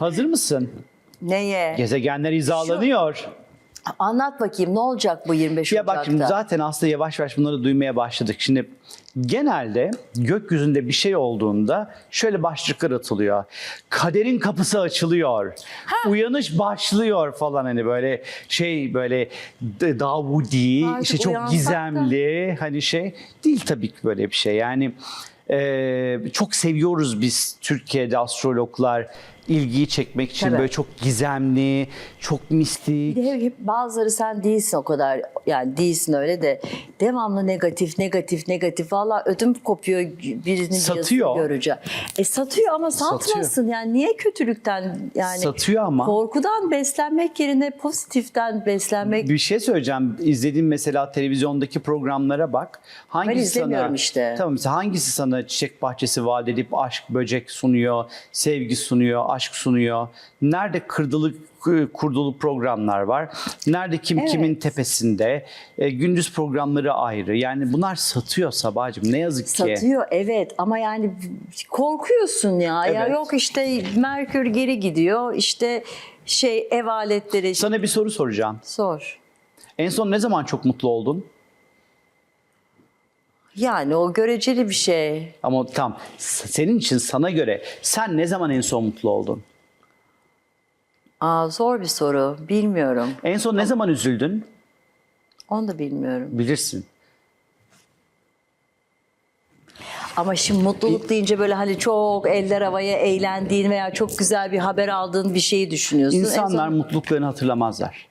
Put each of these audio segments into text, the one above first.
Hazır mısın? Neye? Gezegenler hizalanıyor. Anlat bakayım ne olacak bu 25 Ya Ocak'ta? bak şimdi zaten aslında yavaş yavaş bunları duymaya başladık. Şimdi genelde gökyüzünde bir şey olduğunda şöyle başlıklar atılıyor. Kaderin kapısı açılıyor. Uyanış başlıyor falan hani böyle şey böyle d- Davudi Artık işte çok uyansak da. gizemli hani şey değil tabii ki böyle bir şey. Yani e, çok seviyoruz biz Türkiye'de astrologlar ilgiyi çekmek için Tabii. böyle çok gizemli, çok mistik. Bir de hep bazıları sen değilsin o kadar yani değilsin öyle de devamlı negatif negatif negatif valla ödüm kopuyor birinin Satıyor. göreceğim. E satıyor ama satmasın yani niye kötülükten yani Satıyor ama. korkudan beslenmek yerine pozitiften beslenmek Bir şey söyleyeceğim. İzlediğin mesela televizyondaki programlara bak. Hangisi Ben izlemiyorum sana, işte. Tamam hangisi sana çiçek bahçesi vaat edip aşk böcek sunuyor, sevgi sunuyor, aşk sunuyor? Nerede kırdılık kurdulu programlar var. Nerede kim Evet. kimin tepesinde. E, gündüz programları ayrı. Yani bunlar satıyor Sabahcığım. Ne yazık ki. satıyor evet ama yani korkuyorsun ya ya Evet. yok işte Merkür geri gidiyor işte şey ev aletleri Sana bir soru soracağım. sor. En son ne zaman çok mutlu oldun? Yani o göreceli bir şey. Ama tam senin için sana göre sen ne zaman en son mutlu oldun? Aa, zor bir soru. Bilmiyorum. En son ne zaman üzüldün? Onu da bilmiyorum. Bilirsin. Ama şimdi mutluluk deyince böyle hani çok eller havaya eğlendiğin veya çok güzel bir haber aldığın bir şeyi düşünüyorsun. En İnsanlar son- mutluluklarını hatırlamazlar.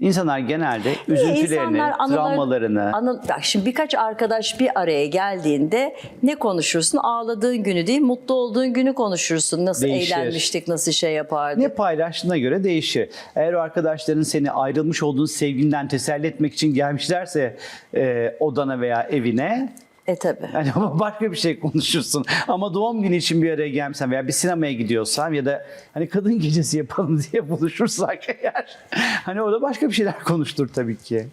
İnsanlar genelde üzüntülerini, İnsanlar anılar- travmalarını, anı- bak şimdi birkaç arkadaş bir araya geldiğinde ne konuşursun? Ağladığın günü değil, mutlu olduğun günü konuşursun. Nasıl Değişir. eğlenmiştik, nasıl şey yapardık. ne paylaştığına göre değişir. Eğer o arkadaşların seni ayrılmış olduğun sevgilinden teselli etmek için gelmişlerse e, odana veya evine E tabi. hani ama başka bir şey konuşursun. Ama doğum günü için bir araya gelmişsen veya bir sinemaya gidiyorsan ya da hani kadın gecesi yapalım diye buluşursak eğer hani orada başka bir şeyler konuştur tabii ki.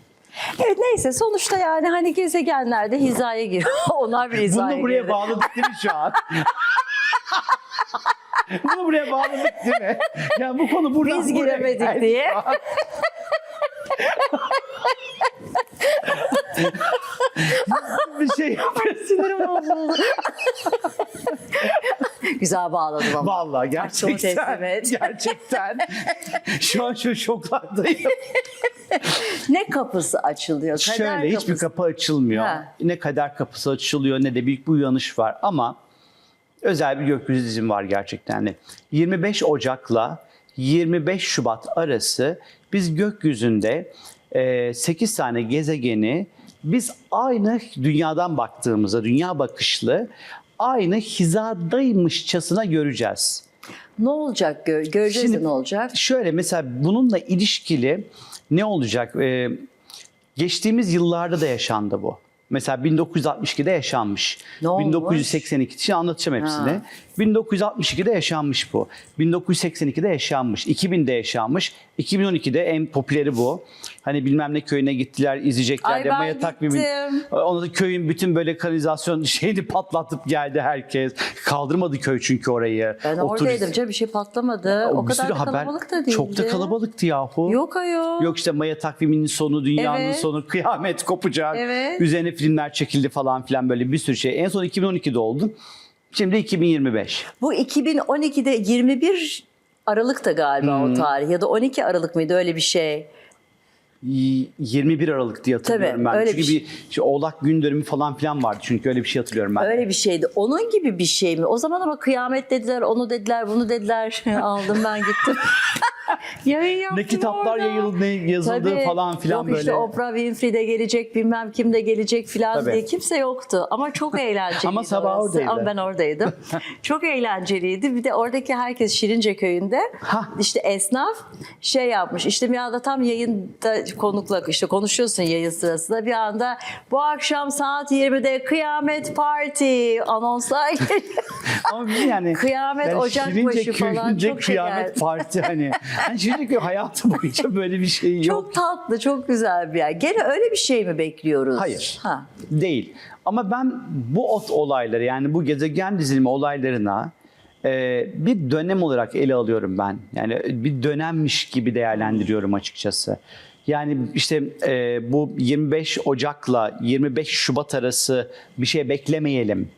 Evet neyse sonuçta yani hani gezegenlerde hizaya giriyor. Onlar bir hizaya Bunu buraya girdi. bağladık değil mi şu an? Bunu buraya bağladık değil mi? Yani bu konu buradan Biz giremedik diye. bir şey yapıyorsun. Sinirim bozuldu. Güzel bağladım ama. Vallahi gerçekten. teslim et. Gerçekten. şu an şu şoklardayım. Ne kapısı açılıyor? Kader Şöyle hiçbir kapısı. kapı açılmıyor. Ha. Ne kader kapısı açılıyor ne de büyük bir uyanış var ama özel bir gökyüzü dizim var gerçekten de. 25 Ocak'la 25 Şubat arası biz gökyüzünde 8 tane gezegeni biz aynı dünyadan baktığımızda dünya bakışlı aynı hizadaymışçasına göreceğiz. Ne olacak? Gör, göreceğiz Şimdi- ne olacak? Şöyle mesela bununla ilişkili ne olacak? Ee, geçtiğimiz yıllarda da yaşandı bu. Mesela 1962'de yaşanmış. Ne olmuş? 1982 için anlatacağım hepsini. Ha. 1962'de yaşanmış bu. 1982'de yaşanmış. 2000'de yaşanmış. 2012'de en popüleri bu. Hani bilmem ne köyüne gittiler, izleyecekler Ay de ben gittim. Ondan sonra köyün bütün böyle kanalizasyon şeyini patlatıp geldi herkes. Kaldırmadı köy çünkü orayı. Ben O oradaydım canım bir şey patlamadı. O, bir kadar da kalabalık da değildi. Çok da kalabalıktı yahu. Yok ayol. Yok işte Maya takviminin sonu, dünyanın Evet. sonu, kıyamet kopacak. Evet. Üzerine filmler çekildi falan filan böyle bir sürü şey. En son 2012'de oldu. Şimdi 2025. Bu 2012'de 21 Aralık'ta galiba Hmm. o tarih ya da 12 Aralık mıydı öyle bir şey. Y- 21 Aralık diye hatırlıyorum Tabii, ben. öyle çünkü bir şey. bir, Oğlak gün dönümü falan filan vardı. Çünkü öyle bir şey hatırlıyorum ben. Öyle bir şeydi. Onun gibi bir şey mi? O zaman ama kıyamet dediler, onu dediler, bunu dediler. Aldım ben gittim. Yayın yaptım Ne kitaplar orada. yayıldı, ne yazıldı Tabii. falan filan Yok böyle. işte Oprah Winfrey de gelecek, bilmem kim de gelecek filan Tabii. diye kimse yoktu. Ama çok eğlenceliydi Ama sabah orası. oradaydı. Ama ben oradaydım. çok eğlenceliydi. Bir de oradaki herkes Şirince köyünde Ha. işte esnaf şey yapmış. İşte bir anda tam yayında konukla işte konuşuyorsun yayın sırasında bir anda bu akşam saat 20'de kıyamet parti anonslar geliyor. Ama yani Kıyamet, Ocakbaşı Şirince falan köyünce çok şeker. kıyamet parti hani. hani Şirince köy hayatı boyunca böyle bir şey yok. Çok tatlı, çok güzel bir yer. Gene öyle bir şey mi bekliyoruz? Hayır. Ha. Değil. Ama ben bu ot olayları yani bu gezegen dizilimi olaylarına e, bir dönem olarak ele alıyorum ben. Yani bir dönemmiş gibi değerlendiriyorum açıkçası. Yani işte e, bu 25 Ocak'la 25 Şubat arası bir şey beklemeyelim.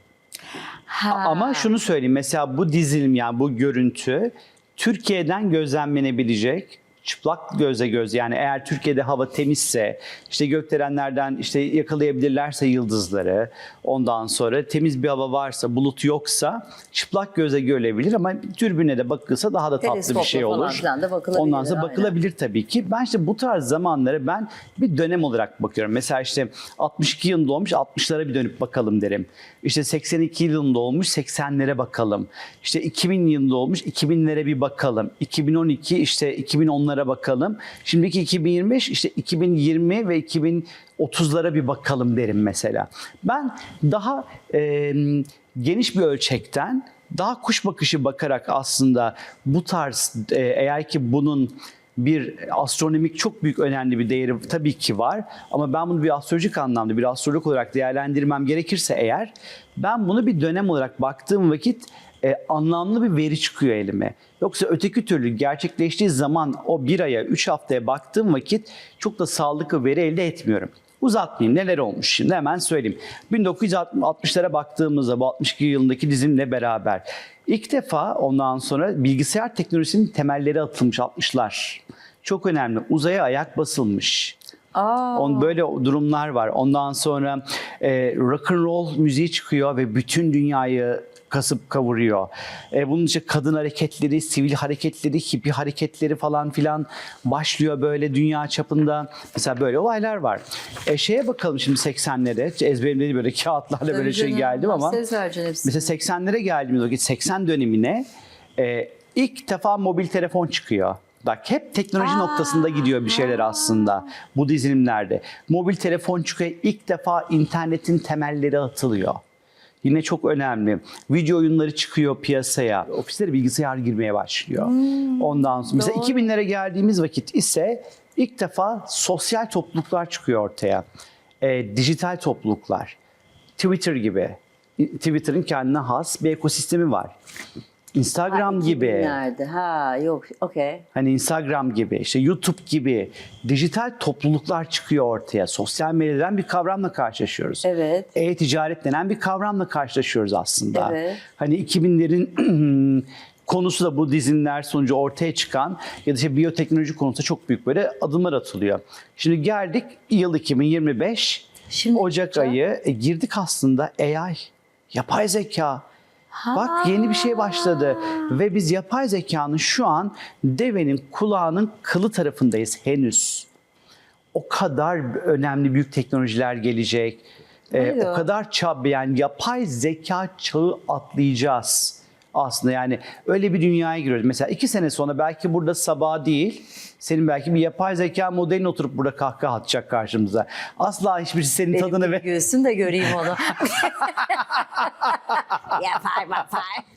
Ha. Ama şunu söyleyeyim mesela bu dizilim yani bu görüntü Türkiye'den gözlemlenebilecek çıplak göze göz yani eğer Türkiye'de hava temizse işte gökdelenlerden işte yakalayabilirlerse yıldızları ondan sonra temiz bir hava varsa bulut yoksa çıplak göze görülebilir ama türbüne de bakılsa daha da tatlı bir şey olur. filan da bakılabilir, Ondan sonra aynen. bakılabilir tabii ki. Ben işte bu tarz zamanları ben bir dönem olarak bakıyorum. Mesela işte 62 yılında olmuş 60'lara bir dönüp bakalım derim. İşte 82 yılında olmuş 80'lere bakalım. İşte 2000 yılında olmuş 2000'lere bir bakalım. 2012 işte 2010'lara bakalım. Şimdiki 2025 işte 2020 ve 2030'lara bir bakalım derim mesela. Ben daha e, geniş bir ölçekten daha kuş bakışı bakarak aslında bu tarz e, eğer ki bunun bir astronomik çok büyük önemli bir değeri tabii ki var ama ben bunu bir astrolojik anlamda bir astrolog olarak değerlendirmem gerekirse eğer ben bunu bir dönem olarak baktığım vakit e, anlamlı bir veri çıkıyor elime. Yoksa öteki türlü gerçekleştiği zaman o bir aya, üç haftaya baktığım vakit çok da sağlıklı veri elde etmiyorum. Uzatmayayım neler olmuş şimdi hemen söyleyeyim. 1960'lara baktığımızda bu 62 yılındaki dizimle beraber ilk defa ondan sonra bilgisayar teknolojisinin temelleri atılmış 60'lar. Çok önemli. Uzaya ayak basılmış. Aa, On böyle durumlar var. Ondan sonra e, rock and roll müziği çıkıyor ve bütün dünyayı kasıp kavuruyor. E, bunun için kadın hareketleri, sivil hareketleri, hippie hareketleri falan filan başlıyor böyle dünya çapında. Mesela böyle olaylar var. E, şeye bakalım şimdi 80'lere. Ezberimde böyle kağıtlarla böyle tabii şey canım, geldim ama. Mesela 80'lere geldiğimiz vakit 80 dönemine e, ilk defa mobil telefon çıkıyor. Bak hep teknoloji Aa. noktasında gidiyor bir şeyler aslında bu dizilimlerde. Mobil telefon çıkıyor ilk defa internetin temelleri atılıyor. Yine çok önemli. Video oyunları çıkıyor piyasaya. Ofislere bilgisayar girmeye başlıyor. Ondan sonra mesela Hmm, doğru. 2000'lere geldiğimiz vakit ise ilk defa sosyal topluluklar çıkıyor ortaya. E, dijital topluluklar. Twitter gibi. Twitter'ın kendine has bir ekosistemi var. Instagram gibi. Nerede? Ha yok okey. Hani Instagram gibi, işte YouTube gibi dijital topluluklar çıkıyor ortaya. Sosyal medyadan bir kavramla karşılaşıyoruz. Evet. E-ticaret denen bir kavramla karşılaşıyoruz aslında. Evet. Hani 2000'lerin konusu da bu dizinler sonucu ortaya çıkan ya da işte biyoteknoloji konusunda çok büyük böyle adımlar atılıyor. Şimdi geldik yıl 2025 Şimdi Ocak ayı e, girdik aslında AI, yapay zeka. Bak yeni bir şey başladı ve biz yapay zekanın şu an devenin kulağının kılı tarafındayız henüz. O kadar önemli büyük teknolojiler gelecek. Ee, o kadar çab yani yapay zeka çağı atlayacağız aslında yani öyle bir dünyaya giriyoruz. Mesela iki sene sonra belki burada sabah değil, senin belki bir yapay zeka modelin oturup burada kahkaha atacak karşımıza. Asla hiçbirisi senin Benim tadını ve gülsün de göreyim onu. yapar yapar.